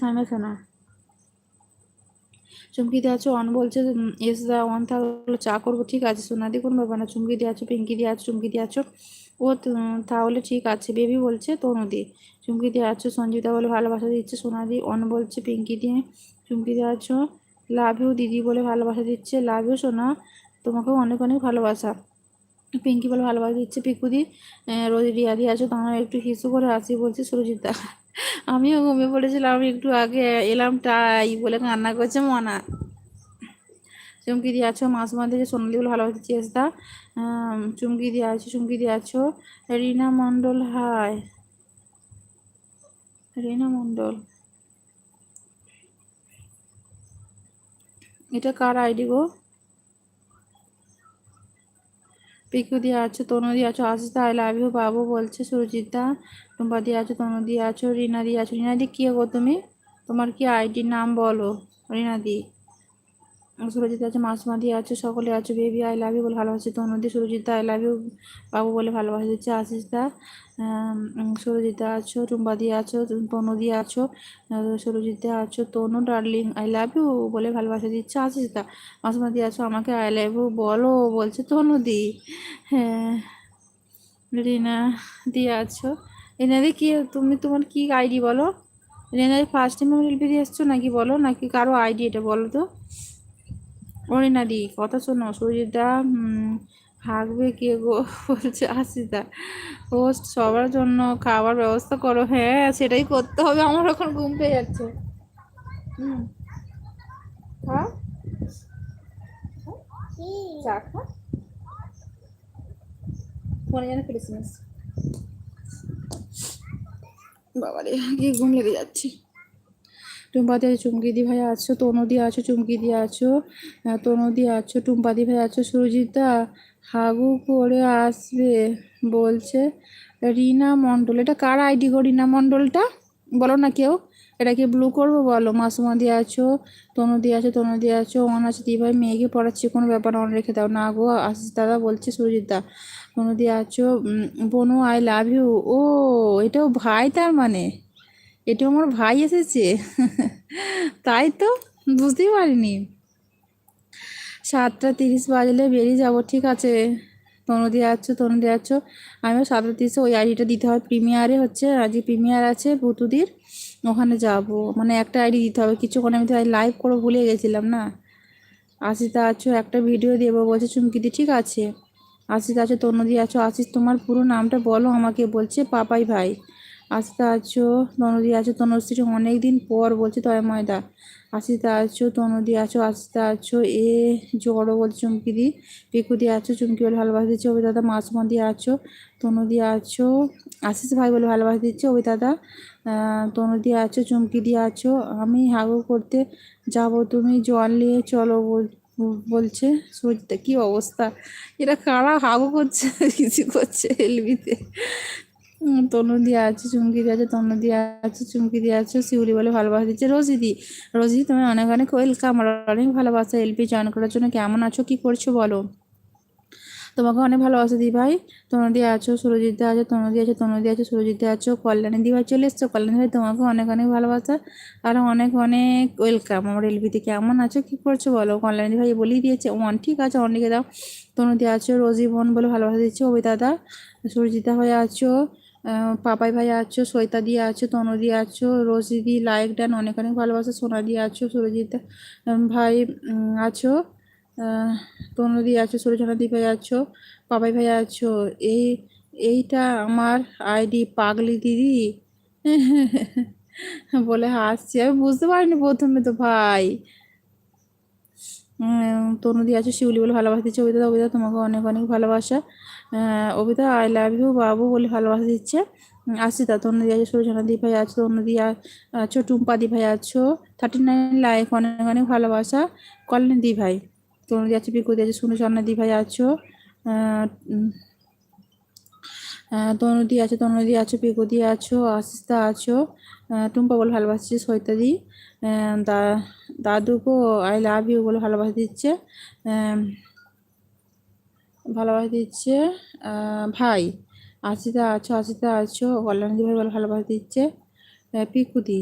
সাইমা সোনা চুমকি দিয়ে আছো অন বলছে এস দা অন তাহলে চা করব, ঠিক আছে সোনা সোনাদি, কোনো ব্যাপার না, চুমকি দিয়ে আছো, পিঙ্কি দিয়ে আছো, চুমকি দিয়ে আছো। ও তাহলে ঠিক আছে, বেবি বলছে তনুদি। চুমকি দিয়ে আছো, সঞ্জিতা বলে ভালোবাসা দিচ্ছে, সোনাদি অন বলছে, পিঙ্কি দিয়ে চুমকি দিয়ে আছো। লাভ ইউ দিদি বলে ভালোবাসা দিচ্ছে লাভ ইউ সোনা, তোমাকেও অনেক অনেক ভালোবাসা। পিঙ্কি বলে ভালোবাসা দিচ্ছে পিকুদি রোজ রিয়া দিয়ে আছো, তোমরা একটু হিসু করে আসি বলছে সুরজিতা আমিও ঘুমিয়ে পড়েছিলাম, আমি একটু আগে এলাম তাই বলে কান্না করছে মনা। চুমকি দিয়ে আছো মাঝে যে সোনালি বলে ভালোবাসা চেষ্টা চুমকি দিয়ে আছো, চুমকি দিয়ে আছো, রিনা মণ্ডল, হাই। রিনা মণ্ডল। এটা কার আইডি গো? পিকু দিয়ে আছো তনু দিয়ে আছো আসিস আই লাভ ইউ, বাবু বলছে সুরজিতা টুম্পা দিয়ে আছো তনু দিয়ে আছো রিনা দিয়ে আছো রিনা দি কী গো তুমি? তোমার কি আইডি নাম বলো রিনা দি সুরজিৎ আছে মাসমা দিয়ে আছে, সকলে আছে। বেবি আই লাভ ইউ বলে ভালোবাসি তনু দি সুরজিতা আই লাভ ইউ বাবু বলে ভালোবাসা দিচ্ছে। আশিস দা সুরজিতা আছো, টুম্পা দিয়ে আছো, তনু দিয়ে আছো সুরজিতে আছো, Tanu darling I love you বলে ভালোবাসা দিচ্ছে। আশিস দা মাসমা দিয়ে আছো, আমাকে আই লাভ ইউ বলো বলছে তনু দি। হ্যাঁ রিনা দিয়ে আছো। রিনাদি কি, তুমি তোমার কি আইডি বলো? রিনাদি ফার্স্ট টাইম এলপি দিয়ে এসছো নাকি বলো? নাকি কারও আইডি এটা বলো তো? অরিনাদি কথা শোনো সুজিতা থাকবে কে গো? বলছে আসিতা হোস্ট সবার জন্য খাবার ব্যবস্থা করো। হ্যাঁ সেটাই করতে হবে। আমার এখন ঘুম পেয়ে যাচ্ছে। হুম। খা। চা যেন বাবারে, কি ঘুম লেগে যাচ্ছে। টুম্পাদি আছে চুমকি দি ভাই আছো, তনুদি আছো চুমকি দি আছো তনুদি আছো, টুম্পাদি ভাই আছো সুরজিতা হাগু করে আসবে, বলছে, রিনা মণ্ডল, এটা কার আইডি গো রিনা মণ্ডলটা? বলো না কেউ, এটা কি ব্লু করব বলো? মাসুমা দিয়ে আছো তনু দিয়ে আছো তনু দিয়ে আছো অন আছে, দি ভাই মেয়েকে পড়াচ্ছি, কোনো ব্যাপার অন রেখে দাও। না গো, আশিস দাদা বলছে সুরজিতা তনু দিয়ে আছো বনু আই লাভ ইউ ও, এটাও ভাই তার মানে? এটা আমার ভাই এসেছে? তাই তো, বুঝতেই পারিনি। সাতটা তিরিশ বাজলে বেরিয়ে যাব, ঠিক আছে? তনুদি আছো তনুদি আছো। আমিও সাতটা তিরিশে ওই আইডিটা দিতে হয় প্রিমিয়ারে হচ্ছে, আজকে প্রিমিয়ার আছে বুতুদির ওখানে যাব। মানে একটা আইডি দিতে হবে। কিছুক্ষণ আমি তো লাইভ করে ভুলে গেছিলাম না। আশিতা আছো, একটা ভিডিও দেবো, বলছে চুমকিদি, ঠিক আছে? আশিস আছো, তনুদি আছো। আশিস তোমার পুরো নামটা বলো আমাকে, বলছে পাপাই ভাই। আশিতা আছো তনুদি আছো তনুশ্রী অনেক দিন পর বলছে তয় ময়দা। আশিতা আছো তনুদি আছো আশিতা আছো এ জড়ো বলছে চুমকি দি। পিকু দিয়ে আছো চুমকি বলে ভালোবাসা দিচ্ছে ওই দাদা মাসমা দিয়ে আছো তনু দিয়ে আছো আশিস ভাই বলে ভালোবাসা দিচ্ছে ওই দাদা আহ, তনু দিয়ে আছো চুমকি দিয়ে আছো আমি হাগু করতে যাব তুমি জল নিয়ে চলো বল- বলছে সরিতা কি অবস্থা? এরা কারা হাগু করছে? কিছু করছে এলবিতে তনু দিয়ে আছে, চুমকি দিয়ে আছে, তনু দিয়ে আছে, চুমকি দিয়ে আছে, শিউলি বলে ভালোবাসা দিচ্ছে। রোজিদি রোজি তুমি অনেক অনেক ওয়েলকাম আর অনেক ভালোবাসা এলপি জয়েন করার জন্য কেমন আছো, কি করছ বলো? তোমাকে অনেক ভালোবাসা দি ভাই। তনুদি আছো সুরজিতে আছো তনুদি আছো তনুদি আছো সুরজিতে আছো, কল্যাণী দি ভাই চলে এসছো। কল্যাণী ভাই, তোমাকে অনেক অনেক ভালোবাসা আর অনেক অনেক ওয়েলকাম আমার এলবিতে কেমন আছো, কি করছ বলো? কল্যাণী ভাই বলেই দিয়েছে, ওয়ান, ঠিক আছে অনেকে দাও। তনুদি আছো, রোজি বোন বলে ভালোবাসা দিচ্ছে ওই দাদা সুরজিতা ভাই আছো। পাপাই ভাই আছো সৈতা দিয়ে আছো তনু দিয়ে আছো রোজি দি লাইক ডান অনেক অনেক ভালোবাসা সোনা দিয়ে আছো সুরজিৎ ভাই আছো আহ, তনু দিয়ে আছো সুরজনা দি ভাই আছো পাপাই ভাই আছো এই এইটা আমার আইডি পাগলি দিদি। বলে হাসছি আমি বুঝতে পারিনি প্রথমে তো ভাই। উম, আছে শিউলি বলে ভালোবাসা দিচ্ছে। অবিতা অবিতা তোমাকে অনেক অনেক ভালোবাসা। অবিতা আই লাভ ইউ বাবু বলে ভালোবাসা দিচ্ছে। আশিতা তনুদি আছে সুরজনা দি ভাই আছো তনুদি আছো টুম্পা দি ভাই আছো। থার্টি নাইন লাইফ অনেক অনেক ভালোবাসা। কল্যাণ দি ভাই তনুদি আছে পিকু দিয়ে আছে সুনু দি ভাই আছো। তনুদি আছো তনুদি আছো পিকুদি আছো, আশিস্তা আছো। টুম্পা বলে ভালোবাসছে সৈতাদি। দা, দাদুকে আই লাভ ইউ বলে ভালোবাসা দিচ্ছে। ভালোবাসে ভালোবাসা দিচ্ছে ভাই। আশিতা আছো আশিতা আছো, কল্যাণদি ভাই বলে ভালোবাসা দিচ্ছে। পিকুদি।